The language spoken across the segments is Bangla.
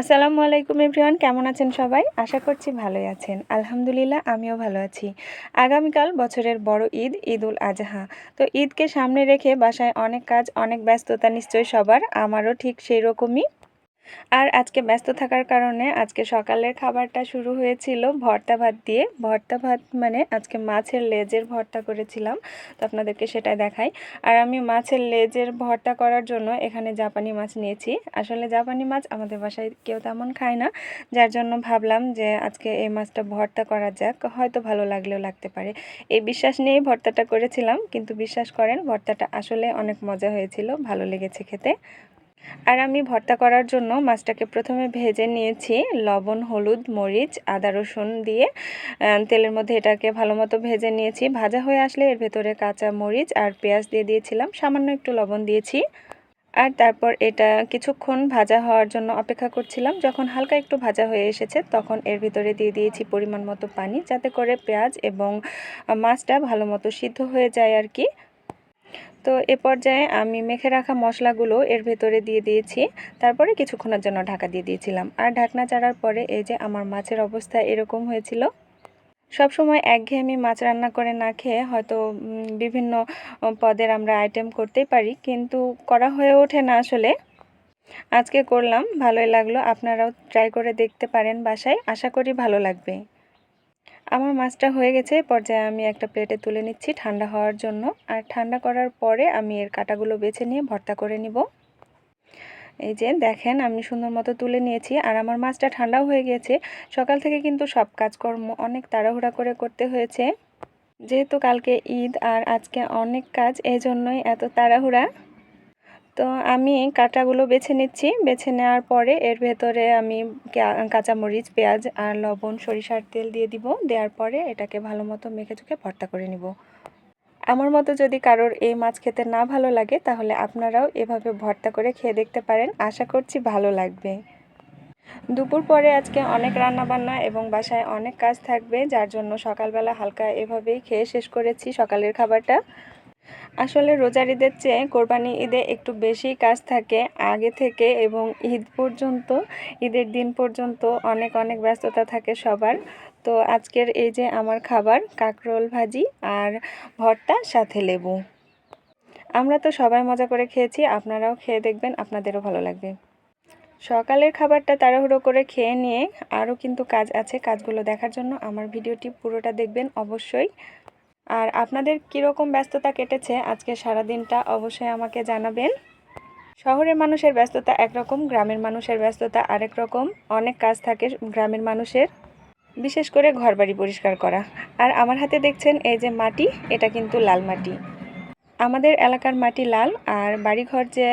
আসসালামু আলাইকুম এভরিওয়ান, কেমন আছেন সবাই? আশা করছি ভালোই আছেন। আলহামদুলিল্লাহ, আমিও ভালো আছি। আগামীকাল বছরের বড় ঈদ ঈদ উল আজহা। তো ঈদকে সামনে রেখে বাসায় অনেক কাজ, অনেক ব্যস্ততা নিশ্চয়ই সবার। আমারও ঠিক সেই রকমই আর আজকে ব্যস্ত থাকার কারণে আজকে সকালের খাবারটা শুরু হয়েছিল ভর্তা ভাত দিয়ে। ভর্তা ভাত মানে আজকে মাছের লেজের ভর্তা করেছিলাম, তো আপনাদেরকে সেটাই দেখাই। আর আমি মাছের লেজের ভর্তা করার জন্য এখানে জাপানি মাছ নিয়েছি। আসলে জাপানি মাছ আমাদের বাসায় কেউ তেমন খায় না, যার জন্য ভাবলাম যে আজকে এই মাছটা ভর্তা করা যাক, হয়তো ভালো লাগলেও লাগতে পারে। এই বিশ্বাস নিয়েই ভর্তাটা করেছিলাম, কিন্তু বিশ্বাস করেন ভর্তাটা আসলে অনেক মজা হয়েছিল, ভালো লেগেছে খেতে। আর আমি ভর্তা করার জন্য মাছটাকে প্রথমে ভেজে নিয়েছি। লবণ, হলুদ, মরিচ, আদা, রসুন দিয়ে তেলের মধ্যে এটাকে ভালো মতো ভেজে নিয়েছি। ভাজা হয়ে আসলে এর ভেতরে কাঁচা মরিচ আর পেঁয়াজ দিয়ে দিয়েছিলাম। সামান্য একটু লবণ দিয়েছি। আর তারপর এটা কিছুক্ষণ ভাজা হওয়ার জন্য অপেক্ষা করছিলাম। যখন হালকা একটু ভাজা হয়ে এসেছে, তখন এর ভিতরে দিয়ে দিয়েছি পরিমাণ মতো পানি। যাতে করে পেঁয়াজ এবং মাছটা ভালো মতো সিদ্ধ হয়ে যায় আর কি। তো এ পর্যায়ে আমি মেখে রাখা মশলাগুলো এর ভেতরে দিয়ে দিয়েছি। তারপরে কিছুক্ষণের জন্য ঢাকা দিয়ে দিয়েছিলাম। আর ঢাকনা চাড়ার পরে এই যে আমার মাছের অবস্থা এরকম হয়েছিল। সব সময় একঘেয়েমি মাছ রান্না করে না খেয়ে হয়তো বিভিন্ন পদের আমরা আইটেম করতেই পারি, কিন্তু করা হয়ে ওঠে না আসলে। আজকে করলাম, ভালোই লাগল। আপনারাও ট্রাই করে দেখতে পারেন বাসায়। আশা করি ভালো লাগবে। আমার মাছটা হয়ে গেছে পর্যায়ে আমি একটা প্লেটে তুলে নিচ্ছি ঠান্ডা হওয়ার জন্য। আর ঠান্ডা করার পরে আমি এর কাটাগুলো বেছে নিয়ে ভর্তা করে নিব। এই যে দেখেন, আমি সুন্দর মতো তুলে নিয়েছি। আর আমার মাছটা ঠান্ডাও হয়ে গিয়েছে সকাল থেকে কিন্তু সব কাজকর্ম অনেক তাড়াহুড়া করে করতে হয়েছে। যেহেতু কালকে ঈদ আর আজকে অনেক কাজ এই জন্যই এত তাড়াহুড়া। তো আমি কাটাগুলো বেছে নিচ্ছি। বেছে নেওয়ার পরে এর ভেতরে আমি কাঁচামরিচ, পেঁয়াজ আর লবণ, সরিষার তেল দিয়ে দিব। দেওয়ার পরে এটাকে ভালো মতো মেখে চুখে ভর্তা করে নিব। আমার মতো যদি কারোর এই মাছ খেতে না ভালো লাগে, তাহলে আপনারাও এভাবে ভর্তা করে খেয়ে দেখতে পারেন। আশা করছি ভালো লাগবে। দুপুর পরে আজকে অনেক রান্না বান্না এবং বাসায় অনেক কাজ থাকবে, যার জন্য সকালবেলা হালকা এভাবেই খেয়ে শেষ করেছি সকালের খাবারটা। আসলে রোজার ঈদের চেয়ে কোরবানি ঈদে একটু বেশি কাজ থাকে। আগে থেকে এবং ঈদ পর্যন্ত, ঈদের দিন পর্যন্ত অনেক অনেক ব্যস্ততা থাকে সবার। তো আজকের এই যে আমার খাবার, কাকরোল ভাজি আর ভর্তা, সাথে লেবু। আমরা তো সবাই মজা করে খেয়েছি, আপনারাও খেয়ে দেখবেন, আপনাদেরও ভালো লাগবে। সকালের খাবারটা তাড়াহুড়ো করে খেয়ে নিয়ে আরও কিন্তু কাজ আছে। কাজগুলো দেখার জন্য আমার ভিডিওটি পুরোটা দেখবেন অবশ্যই। আর আপনাদের কীরকম ব্যস্ততা কেটেছে আজকে সারা দিনটা অবশ্যই আমাকে জানাবেন। শহরের মানুষের ব্যস্ততা একরকম, গ্রামের মানুষের ব্যস্ততা আরেক রকম, অনেক কাজ থাকে গ্রামের মানুষের, বিশেষ করে ঘরবাড়ি পরিষ্কার করা। আর আমার হাতে দেখছেন এই যে মাটি, এটা কিন্তু লাল মাটি। আমাদের এলাকার মাটি লাল, আর বাড়িঘর যে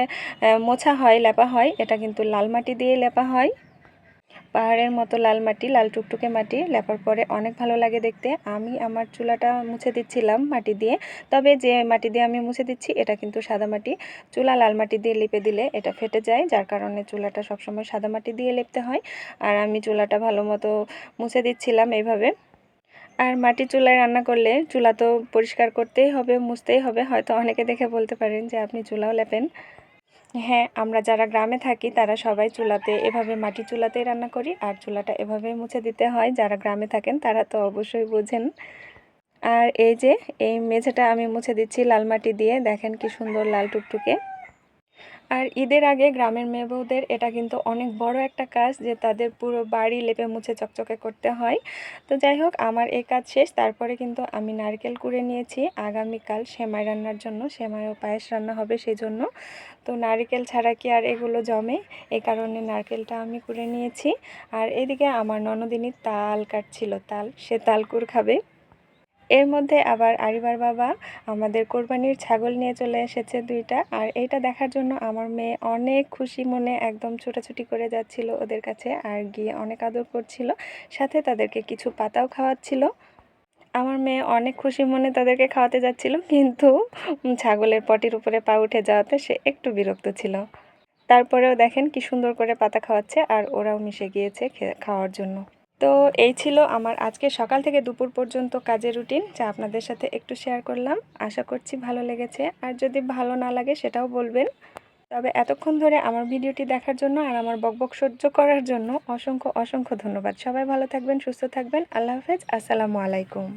মোছা হয়, লেপা হয়, এটা কিন্তু লাল মাটি দিয়ে লেপা হয়। পাহাড়ের মতো লাল মাটি, লাল টুকটুকে মাটি লেপার পরে অনেক ভালো লাগে দেখতে। আমি আমার চুলাটা মুছে দিচ্ছিলাম মাটি দিয়ে। তবে যে মাটি দিয়ে আমি মুছে দিচ্ছি, এটা কিন্তু সাদা মাটি। চুলা লাল মাটি দিয়ে লিপে দিলে এটা ফেটে যায়, যার কারণে চুলাটা সবসময় সাদা মাটি দিয়ে লেপতে হয়। আর আমি চুলাটা ভালো মতো মুছে দিচ্ছিলাম এইভাবে আর মাটি চুলায় রান্না করলে চুলা তো পরিষ্কার করতেই হবে, মুছতেই হবে। হয়তো অনেকে দেখে বলতে পারেন যে আপনি চুলাও লেপেন। হ্যাঁ আমরা যারা গ্রামে থাকি তারা সবাই চুলাতে এভাবে মাটি চুলাতেই রান্না করি আর চুলাটা এভাবে মুছে দিতে হয়। যারা গ্রামে থাকেন তারা তো অবশ্যই বোঝেন। আর এই যে, এই মেঝেটা আমি মুছে দিচ্ছি লাল মাটি দিয়ে। দেখেন কি সুন্দর লাল টুকটুকে। আর ঈদের আগে গ্রামের মেয়ে বউদের এটা কিন্তু অনেক বড় একটা কাজ যে তাদের পুরো বাড়ি লেপে মুছে চকচকে করতে হয়। তো যাই হোক, আমার এই কাজ শেষ। তারপরে কিন্তু আমি নারকেল কুড়ে নিয়েছি। আগামীকাল সেমাই রান্নার জন্য সেমাই ও পায়েস রান্না হবে সেই জন্য তো নারকেল ছাড়া কি আর এগুলো জমে? এই কারণে নারকেলটা আমি কুড়ে নিয়েছি। আর এদিকে আমার ননদিনী তাল কাটছিল, তাল। সে তালকুর খাবে। এর মধ্যে আবার আরিবার বাবা, আমাদের কোরবানির ছাগল নিয়ে চলে এসেছে দুইটা। আর এইটা দেখার জন্য আমার মেয়ে অনেক খুশি মনে একদম ছোটাছুটি করে যাচ্ছিল ওদের কাছে আর গিয়ে অনেক আদর করছিল। সাথে তাদেরকে কিছু পাতাও খাওয়াচ্ছিল। আমার মেয়ে অনেক খুশি মনে তাদেরকে খাওয়াতে যাচ্ছিল, কিন্তু ছাগলের পটির উপরে পা উঠে যাওয়াতে সে একটু বিরক্ত ছিল। তারপরেও দেখেন কি সুন্দর করে পাতা খাওয়াচ্ছে আর ওরাও মিশে গিয়েছে খাওয়ার জন্য। তো এই ছিল আমার আজকে সকাল থেকে দুপুর পর্যন্ত কাজের রুটিন, যা আপনাদের সাথে একটু শেয়ার করলাম। আশা করছি ভালো লেগেছে। আর যদি ভালো না লাগে সেটাও বলবেন। তবে এতক্ষণ ধরে আমার ভিডিওটি দেখার জন্য আর আমার বকবক সহ্য করার জন্য অসংখ্য অসংখ্য ধন্যবাদ। সবাই ভালো থাকবেন, সুস্থ থাকবেন। আল্লাহ হাফেজ। আসসালামু আলাইকুম।